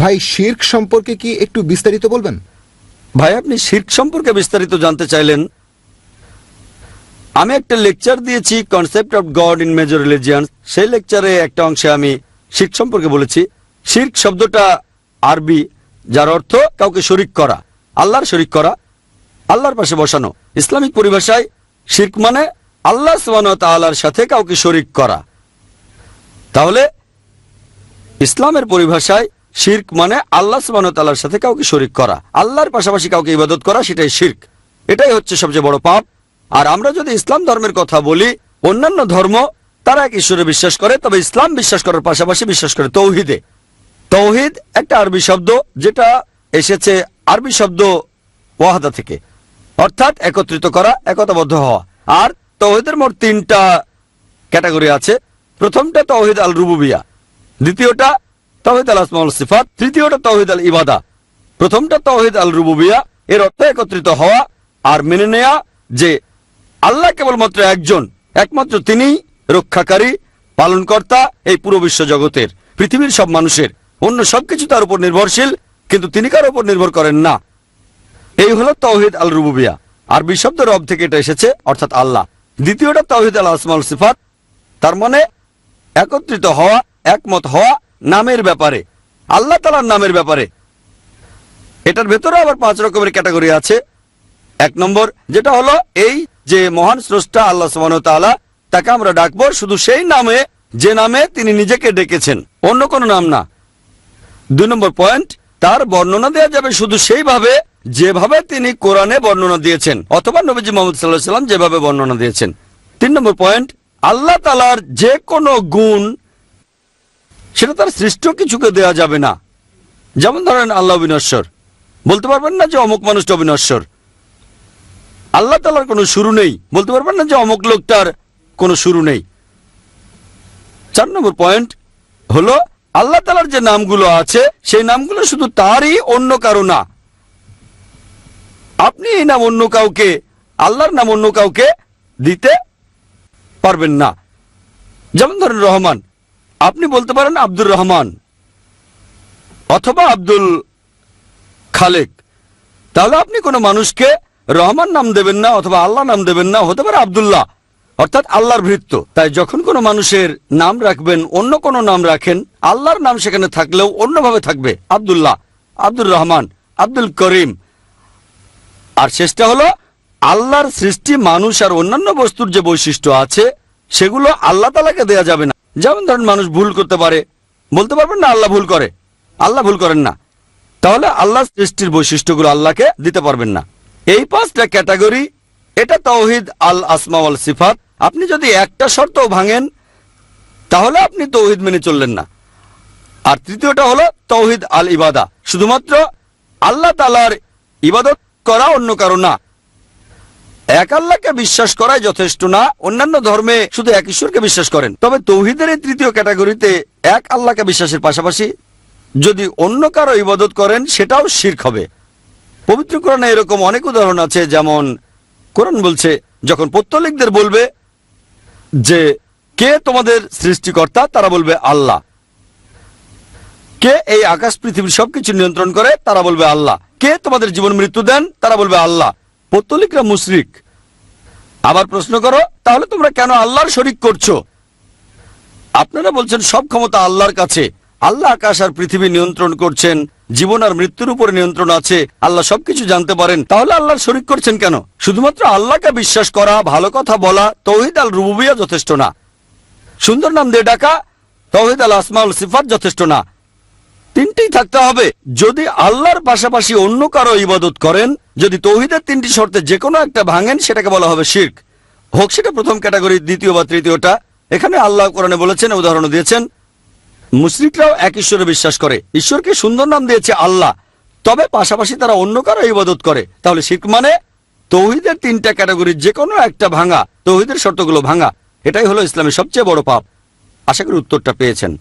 ভাই, শির্ক সম্পর্কে কি একটু বিস্তারিত বলবেন? ভাই, আপনি শির্ক সম্পর্কে বিস্তারিত জানতে চাইলেন? আমি একটা লেকচার দিয়েছি concept of God in major religion সেই লেকচারে একটা অংশে আমি শির্ক সম্পর্কে বলেছি। শির্ক শব্দটা আরবি, যার অর্থ কাউকে শরিক করা, আল্লাহর শরিক করা, আল্লাহর পাশে বসানো। ইসলামিক পরিভাষায় শির্ক মানে আল্লাহ তাআলার সাথে কাউকে শরিক করা। তাহলে ইসলামের পরিভাষায় শির্ক মানে আল্লাহ সুবাহতাল্লাহর সাথে কাউকে শরিক করা। আল্লাহর পাশাপাশি কাউকে ইবাদত করা, সেটাই শির্ক। এটাই হচ্ছে সবচেয়ে বড় পাপ। আর আমরা যদি ইসলাম ধর্মের কথা বলি, অন্যান্য ধর্ম, তারা এক ঈশ্বরে বিশ্বাস করে, তবে ইসলাম বিশ্বাস করার পাশাপাশি বিশ্বাস করে তৌহিদে। তৌহিদ একটা আরবি শব্দ, যেটা এসেছে আরবি শব্দ ওয়াহাদা থেকে। অর্থাৎ একত্রিত করা, একতাবদ্ধ হওয়া। আর তৌহিদের মোট তিনটা ক্যাটাগরি আছে। প্রথমটা তৌহিদ আল রুবুবিয়া দ্বিতীয়টা তৌহিদ আল আসমাউল সিফাত, তৃতীয়টা তৌহিদ আল ইবাদা। প্রথমটা তৌহিদ আল রুবুবিয়া, এর অর্থ একত্রিত হওয়া আর মেনে নেয়া যে আল্লাহ কেবলমাত্র একজন, একমাত্র তিনিই রক্ষাকারী, পালনকর্তা এই পুরো বিশ্ব জগতের পৃথিবীর সব মানুষের। অন্য সবকিছু তার উপর নির্ভরশীল, কিন্তু তিনি কার উপর নির্ভর করেন না। এই হলো তৌহিদ আল রুবুবিয়া। আর শব্দ রব থেকে এটা এসেছে, অর্থাৎ আল্লাহ। দ্বিতীয়টা তৌহিদ আল আসমাউল সিফাত, তার মানে একত্রিত হওয়া, একমত হওয়া নামের ব্যাপারে, আল্লাহ তালার নামের ব্যাপারে। এটার ভেতরে আবার পাঁচ রকমের ক্যাটাগরি আছে। এক নম্বর, যেটা হলো এই যে মহান স্রষ্টা আল্লাহ সুবাহ তাআলা, তাকে আমরা ডাকবো শুধু সেই নামে, যে নামে তিনি নিজেকে ডেকেছেন। অন্য কোনো নাম না। দুই নম্বর পয়েন্ট, তার বর্ণনা দেওয়া যাবে শুধু সেইভাবে যেভাবে তিনি কোরআনে বর্ণনা দিয়েছেন, অথবা নবীজি মোহাম্মদ সাল্লাহ সাল্লাম যেভাবে বর্ণনা দিয়েছেন। তিন নম্বর পয়েন্ট, আল্লাহ তালার যে কোনো গুণ সেটা তার সৃষ্ট কিছুকে দেওয়া যাবে না। যেমন ধরেন আল্লাহ অবিনশ্বর। বলতে পারবেন না যে অমুক মানুষটা অবিনশ্বর। আল্লাহ তালার কোনো শুরু নেই। বলতে পারবেন না যে অমুক লোকটার কোনো শুরু নেই। চার নম্বর পয়েন্ট হলো, আল্লাহ তালার যে নামগুলো আছে, সেই নামগুলো শুধু তারই অন্য কারও না। আপনি এই নাম অন্য কাউকে, আল্লাহর নাম অন্য কাউকে দিতে পারবেন না। যেমন ধরেন রহমান। আপনি বলতে পারেন আব্দুর রহমান অথবা আব্দুল খালেক। তাহলে আপনি কোনো মানুষকে রহমান নাম দেবেন না অথবা আল্লাহ নাম দেবেন না, হতে পারে আব্দুল্লাহ। অর্থাৎ আল্লাহর ভৃত্য। তাই যখন কোনো মানুষের নাম রাখবেন, অন্য কোনো নাম রাখেন, আল্লাহর নাম সেখানে থাকলেও অন্যভাবে থাকবে আব্দুল্লাহ, আব্দুর রহমান, আব্দুল করিম। আর শেষটা হলো, আল্লাহর সৃষ্টি মানুষ আর অন্যান্য বস্তুর যে বৈশিষ্ট্য আছে, সেগুলো আল্লাহ তালাকে দেয়া যাবে না। যেমন ধরেন মানুষ ভুল করতে পারে, বলতে পারবেন না আল্লাহ ভুল করে। আল্লাহ ভুল করেন না। তাহলে আল্লাহ সৃষ্টির বৈশিষ্ট্যগুলো আল্লাহকে দিতে পারবেন না। এই পাঁচটা ক্যাটাগরি, এটা তৌহিদ আল, আসমা আল সিফাত। আপনি যদি একটা শর্তও ভাঙেন, তাহলে আপনি তৌহিদ মেনে চললেন না। আর তৃতীয়টা হলো তৌহিদ আল, ইবাদা। শুধুমাত্র আল্লাহ তালার ইবাদত করা অন্য কারও না। এক আল্লাহকে বিশ্বাস করাই যথেষ্ট না, অন্যান্য ধর্মে শুধু এক ঈশ্বরকে বিশ্বাস করেন। তবে তৌহিদের এই তৃতীয় ক্যাটাগরিতে এক আল্লাহকে বিশ্বাসের পাশাপাশি যদি অন্য কারও ইবাদত করেন, সেটাও শির্ক হবে। পবিত্র কোরআনে এরকম অনেক উদাহরণ আছে, যেমন কোরআন বলছে, যখন পত্তলিকদের বলবে যে, কে তোমাদের সৃষ্টিকর্তা? তারা বলবে, আল্লাহ। কে এই আকাশ পৃথিবীর সবকিছু নিয়ন্ত্রণ করে? তারা বলবে, আল্লাহ। কে তোমাদের জীবন মৃত্যু দেন? তারা বলবে, আল্লাহ। পত্তলিকরা মুশরিক। আবার প্রশ্ন করো, তাহলে তোমরা কেন আল্লাহর শরিক করছ? আপনারা বলছেন সব ক্ষমতা আল্লাহর কাছে। আল্লাহ আকাশ আর পৃথিবী নিয়ন্ত্রণ করছেন, জীবন আর মৃত্যুর উপরে নিয়ন্ত্রণ আছে, আল্লাহ সবকিছু জানতে পারেন। তাহলে আল্লাহর শরিক করছেন কেন? শুধুমাত্র আল্লাহকে বিশ্বাস করা, ভালো কথা বলা, তৌহিদ আল রুবুবিয়া যথেষ্ট না। সুন্দর নাম দিয়ে ডাকা, তৌহিদ আল আসমাউল সিফাত যথেষ্ট না। তিনটেই থাকতে হবে। যদি আল্লাহর পাশাপাশি অন্য কারও ইবাদত করেন, যদি তৌহিদের তিনটি শর্তে যে কোনো একটা ভাঙেন, সেটাকে বলা হবে শির্ক। হোক, সেটা প্রথম ক্যাটাগরি, দ্বিতীয় বা তৃতীয়টা। এখানে আল্লাহ কোরআনে বলেছেন, উদাহরণ দিয়েছেন মুসলিকরাও এক ঈশ্বরে বিশ্বাস করে। ঈশ্বরকে সুন্দর নাম দিয়েছে আল্লাহ। তবে পাশাপাশি তারা অন্য কারও ইবাদত করে। তাহলে শির্ক মানে তৌহিদের তিনটা ক্যাটাগরির যে কোনো একটা ভাঙা, তৌহিদের শর্তগুলো ভাঙা। এটাই হলো ইসলামের সবচেয়ে বড় পাপ। আশা করি উত্তরটা পেয়েছেন।